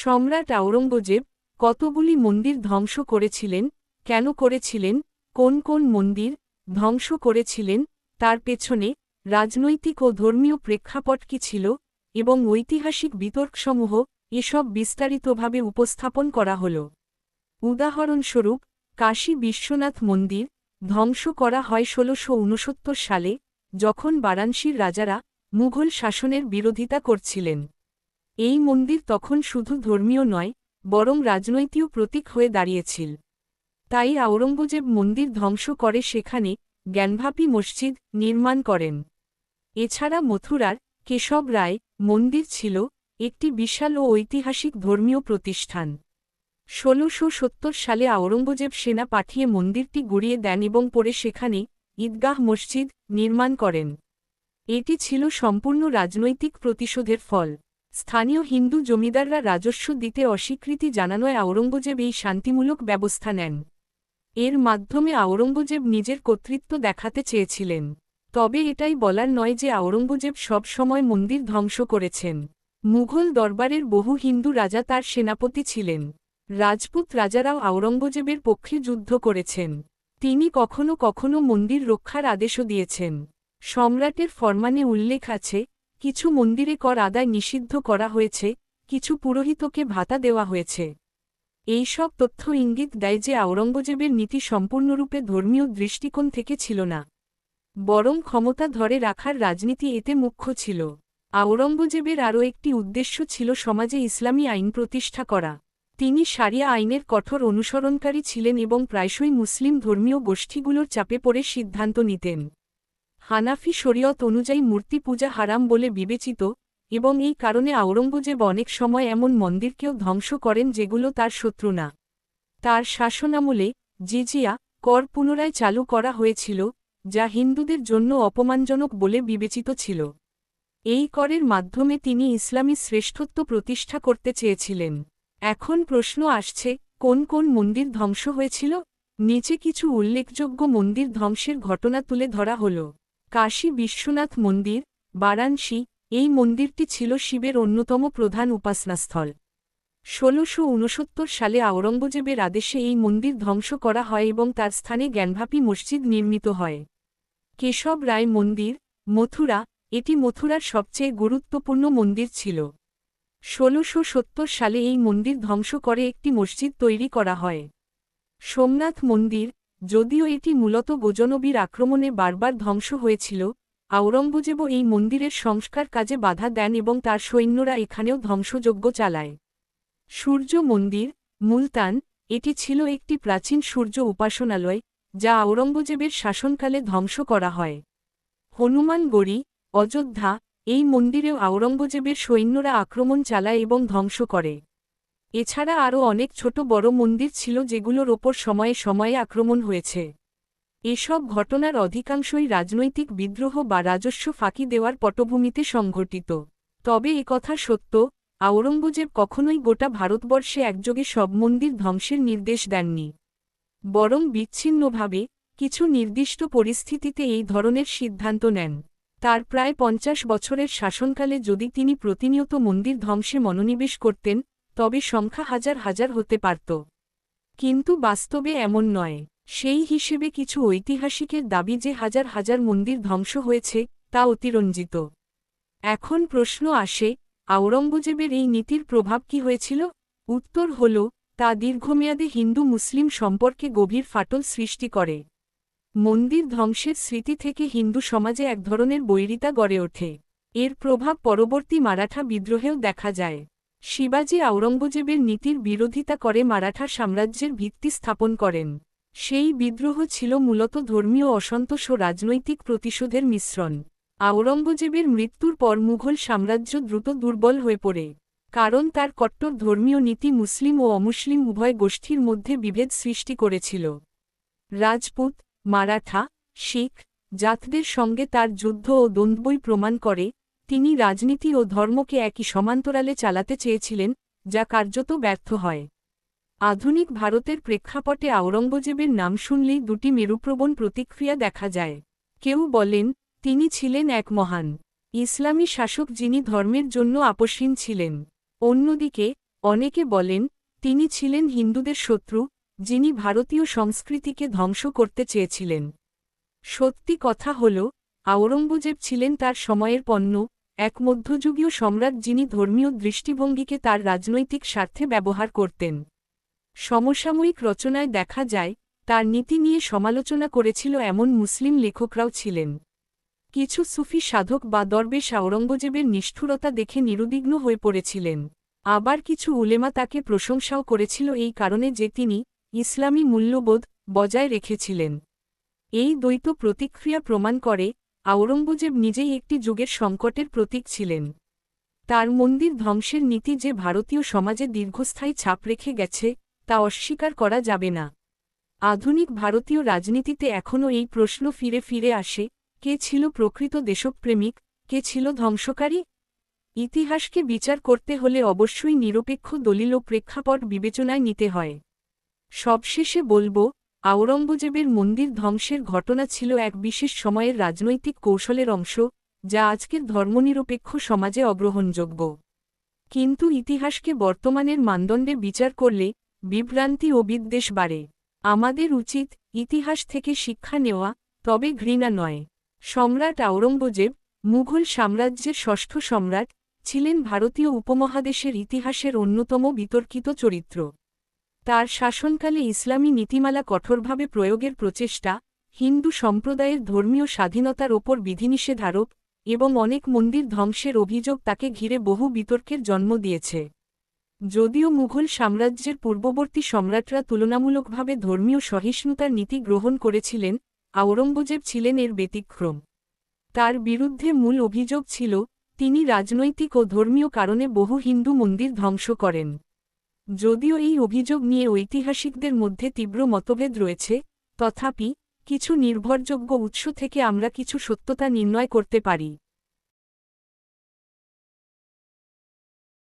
সম্রাট আওরঙ্গজেব কতগুলি মন্দির ধ্বংস করেছিলেন, কেন করেছিলেন, কোন কোন মন্দির ধ্বংস করেছিলেন, তার পেছনে রাজনৈতিক ও ধর্মীয় প্রেক্ষাপট কি ছিল এবং ঐতিহাসিক বিতর্কসমূহ এসব বিস্তারিতভাবে উপস্থাপন করা হল। উদাহরণস্বরূপ, কাশী বিশ্বনাথ মন্দির ধ্বংস করা হয় ষোলশো সালে, যখন বারাণসীর রাজারা মুঘল শাসনের বিরোধিতা করছিলেন। এই মন্দির তখন শুধু ধর্মীয় নয়, বরং রাজনৈতিক প্রতীক হয়ে দাঁড়িয়েছিল। তাই আওরঙ্গজেব মন্দির ধ্বংস করে সেখানে জ্ঞানভাপী মসজিদ নির্মাণ করেন। এছাড়া মথুরার কেশব রায় মন্দির ছিল একটি বিশাল ও ঐতিহাসিক ধর্মীয় প্রতিষ্ঠান। ষোলশো সত্তর সালে আওরঙ্গজেব সেনা পাঠিয়ে মন্দিরটি গুড়িয়ে দেন এবং পরে সেখানে ঈদগাহ মসজিদ নির্মাণ করেন। এটি ছিল সম্পূর্ণ রাজনৈতিক প্রতিশোধের ফল। স্থানীয় হিন্দু জমিদাররা রাজস্ব দিতে অস্বীকৃতি জানানোয় আওরঙ্গজেব এই শান্তিমূলক ব্যবস্থা নেন। এর মাধ্যমে আওরঙ্গজেব নিজের কর্তৃত্ব দেখাতে চেয়েছিলেন। তবে এটাই বলার নয় যে আওরঙ্গজেব সব সময় মন্দির ধ্বংস করেছেন। মুঘল দরবারের বহু হিন্দু রাজা তার সেনাপতি ছিলেন। রাজপুত রাজারাও আওরঙ্গজেবের পক্ষে যুদ্ধ করেছেন। তিনি কখনো কখনো মন্দির রক্ষার আদেশও দিয়েছেন। সম্রাটের ফরমানে উল্লেখ আছে কিছু মন্দিরে কর আদায় নিষিদ্ধ করা হয়েছে, কিছু পুরোহিতকে ভাতা দেওয়া হয়েছে। এই সব তথ্য ইঙ্গিত দেয় যে আওরঙ্গজেবের নীতি সম্পূর্ণরূপে ধর্মীয় দৃষ্টিকোণ থেকে ছিল না। বরং ক্ষমতা ধরে রাখার রাজনীতি এতে মুখ্য ছিল। আওরঙ্গজেবের আরও একটি উদ্দেশ্য ছিল সমাজে ইসলামী আইন প্রতিষ্ঠা করা। তিনি সারিয়া আইনের কঠোর অনুসরণকারী ছিলেন এবং প্রায়শই মুসলিম ধর্মীয় গোষ্ঠীগুলোর চাপে পড়ে সিদ্ধান্ত নিতেন। হানাফি শরীয়ত অনুযায়ী মূর্তি পূজা হারাম বলে বিবেচিত, এবং এই কারণে আওরঙ্গজেব অনেক সময় এমন মন্দিরকেও ধ্বংস করেন যেগুলো তার শত্রু না। তার শাসনামলে জিজিয়া কর পুনরায় চালু করা হয়েছিল, যা হিন্দুদের জন্য অপমানজনক বলে বিবেচিত ছিল। এই করের মাধ্যমে তিনি ইসলামী শ্রেষ্ঠত্ব প্রতিষ্ঠা করতে চেয়েছিলেন। এখন প্রশ্ন আসছে, কোন কোন মন্দির ধ্বংস হয়েছিল? নিচে কিছু উল্লেখযোগ্য মন্দির ধ্বংসের ঘটনা তুলে ধরা হল। কাশী বিশ্বনাথ মন্দির, বারাণসী, এই মন্দিরটি ছিল শিবের অন্যতম প্রধান উপাসনাস্থল। ষোলোশো ষোলশো সালে আওরঙ্গজেবের আদেশে এই মন্দির ধ্বংস করা হয় এবং তার স্থানে জ্ঞানভাপী মসজিদ নির্মিত হয়। কেশব রায় মন্দির, মথুরা, এটি মথুরার সবচেয়ে গুরুত্বপূর্ণ মন্দির ছিল। ষোলশো সালে এই মন্দির ধ্বংস করে একটি মসজিদ তৈরি করা হয়। সোমনাথ মন্দির যদিও এটি মূলত গোজনবীর আক্রমণে বারবার ধ্বংস হয়েছিল, আওরঙ্গজেবও এই মন্দিরের সংস্কার কাজে বাধা দেন এবং তার সৈন্যরা এখানেও ধ্বংসযজ্ঞ চালায়। সূর্য মন্দির, মুলতান, এটি ছিল একটি প্রাচীন সূর্য উপাসনালয়, যা আওরঙ্গজেবের শাসনকালে ধ্বংস করা হয়। হনুমান হনুমানগড়ি অযোধ্যা, এই মন্দিরেও আওরঙ্গজেবের সৈন্যরা আক্রমণ চালায় এবং ধ্বংস করে। এছাড়া আরও অনেক ছোট বড় মন্দির ছিল যেগুলোর ওপর সময়ে সময়ে আক্রমণ হয়েছে। এসব ঘটনার অধিকাংশই রাজনৈতিক বিদ্রোহ বা রাজস্ব ফাঁকি দেওয়ার পটভূমিতে সংঘটিত। তবে একথা সত্য, আওরঙ্গজেব কখনোই গোটা ভারতবর্ষে একযোগে সব মন্দির ধ্বংসের নির্দেশ দেননি। বরং বিচ্ছিন্নভাবে কিছু নির্দিষ্ট পরিস্থিতিতে এই ধরনের সিদ্ধান্ত নেন। তার প্রায় পঞ্চাশ বছরের শাসনকালে যদি তিনি প্রতিনিয়ত মন্দির ধ্বংসে মনোনিবেশ করতেন তবে সংখ্যা হাজার হাজার হতে পারত। কিন্তু বাস্তবে এমন নয়। সেই হিসেবে কিছু ঐতিহাসিকের দাবি যে হাজার হাজার মন্দির ধ্বংস হয়েছে, তা অতিরঞ্জিত। এখন প্রশ্ন আসে আওরঙ্গজেবের এই নীতির প্রভাব কি হয়েছিল? উত্তর হল, তা দীর্ঘমেয়াদে হিন্দু মুসলিম সম্পর্কে গভীর ফাটল সৃষ্টি করে। মন্দির ধ্বংসের স্মৃতি থেকে হিন্দু সমাজে এক ধরনের বৈরিতা গড়ে ওঠে। এর প্রভাব পরবর্তী মারাঠা বিদ্রোহেও দেখা যায়। শিবাজি আওরঙ্গজেবের নীতির বিরোধিতা করে মারাঠা সাম্রাজ্যের ভিত্তি স্থাপন করেন। সেই বিদ্রোহ ছিল মূলত ধর্মীয় অসন্তোষ ও রাজনৈতিক প্রতিশোধের মিশ্রণ। আওরঙ্গজেবের মৃত্যুর পর মুঘল সাম্রাজ্য দ্রুত দুর্বল হয়ে পড়ে, কারণ তার কট্টর ধর্মীয় নীতি মুসলিম ও অমুসলিম উভয় গোষ্ঠীর মধ্যে বিভেদ সৃষ্টি করেছিল। রাজপুত, মারাঠা, শিখ, জাতদের সঙ্গে তার যুদ্ধ ও দ্বন্দ্বই প্রমাণ করে তিনি রাজনীতি ও ধর্মকে একই সমান্তরালে চালাতে চেয়েছিলেন, যা কার্যত ব্যর্থ হয়। আধুনিক ভারতের প্রেক্ষাপটে আওরঙ্গজেবের নাম শুনলেই দুটি মেরুপ্রবণ প্রতিক্রিয়া দেখা যায়। কেউ বলেন, তিনি ছিলেন এক মহান, ইসলামী শাসক যিনি ধর্মের জন্য আপসীন ছিলেন। অন্যদিকে, অনেকে বলেন, তিনি ছিলেন হিন্দুদের শত্রু, যিনি ভারতীয় সংস্কৃতিকে ধ্বংস করতে চেয়েছিলেন। সত্যি কথা হল, আওরঙ্গজেব ছিলেন তার সময়ের পণ্য এক মধ্যযুগীয় সম্রাট যিনি ধর্মীয় দৃষ্টিভঙ্গিকে তার রাজনৈতিক স্বার্থে ব্যবহার করতেন। সমসাময়িক রচনায় দেখা যায়, তার নীতি নিয়ে সমালোচনা করেছিল এমন মুসলিম লেখকরাও ছিলেন। কিছু সুফি সাধক বা দরবেশ আওরঙ্গজেবের নিষ্ঠুরতা দেখে নিরুদ্বিগ্ন হয়ে পড়েছিলেন। আবার কিছু উলেমা তাকে প্রশংসাও করেছিল এই কারণে যে তিনি ইসলামী মূল্যবোধ বজায় রেখেছিলেন। এই দ্বৈত প্রতিক্রিয়া প্রমাণ করে আওরঙ্গজেব নিজেই একটি যুগের সংকটের প্রতীক ছিলেন। তার মন্দির ধ্বংসের নীতি যে ভারতীয় সমাজে দীর্ঘস্থায়ী ছাপ রেখে গেছে, তা অস্বীকার করা যাবে না। আধুনিক ভারতীয় রাজনীতিতে এখনও এই প্রশ্ন ফিরে ফিরে আসে, কে ছিল প্রকৃত দেশপ্রেমিক, কে ছিল ধ্বংসকারী? ইতিহাসকে বিচার করতে হলে অবশ্যই নিরপেক্ষ দলিল ও প্রেক্ষাপট বিবেচনায় নিতে হয়। সবশেষে বলব আওরঙ্গজেবের মন্দির ধ্বংসের ঘটনা ছিল এক বিশেষ সময়ের রাজনৈতিক কৌশলের অংশ, যা আজকের ধর্মনিরপেক্ষ সমাজে অগ্রহণযোগ্য। কিন্তু ইতিহাসকে বর্তমানের মানদণ্ডে বিচার করলে বিভ্রান্তি ও বিদ্বেষ বাড়ে। আমাদের উচিত ইতিহাস থেকে শিক্ষা নেওয়া, তবে ঘৃণা নয়। সম্রাট আওরঙ্গজেব মুঘল সাম্রাজ্যের ষষ্ঠ সম্রাট ছিলেন ভারতীয় উপমহাদেশের ইতিহাসের অন্যতম বিতর্কিত চরিত্র। তার শাসনকালে ইসলামী নীতিমালা কঠোরভাবে প্রয়োগের প্রচেষ্টা, হিন্দু সম্প্রদায়ের ধর্মীয় স্বাধীনতার ওপর বিধিনিষেধারোপ এবং অনেক মন্দির ধ্বংসের অভিযোগ তাকে ঘিরে বহু বিতর্কের জন্ম দিয়েছে। যদিও মুঘল সাম্রাজ্যের পূর্ববর্তী সম্রাটরা তুলনামূলকভাবে ধর্মীয় সহিষ্ণুতার নীতি গ্রহণ করেছিলেন, আওরঙ্গজেব ছিলেন এর ব্যতিক্রম। তার বিরুদ্ধে মূল অভিযোগ ছিল, তিনি রাজনৈতিক ও ধর্মীয় কারণে বহু হিন্দু মন্দির ধ্বংস করেন। যদিও এই অভিযোগ নিয়ে ঐতিহাসিকদের মধ্যে তীব্র মতভেদ রয়েছে, তথাপি কিছু নির্ভরযোগ্য উৎস থেকে আমরা কিছু সত্যতা নির্ণয় করতে পারি।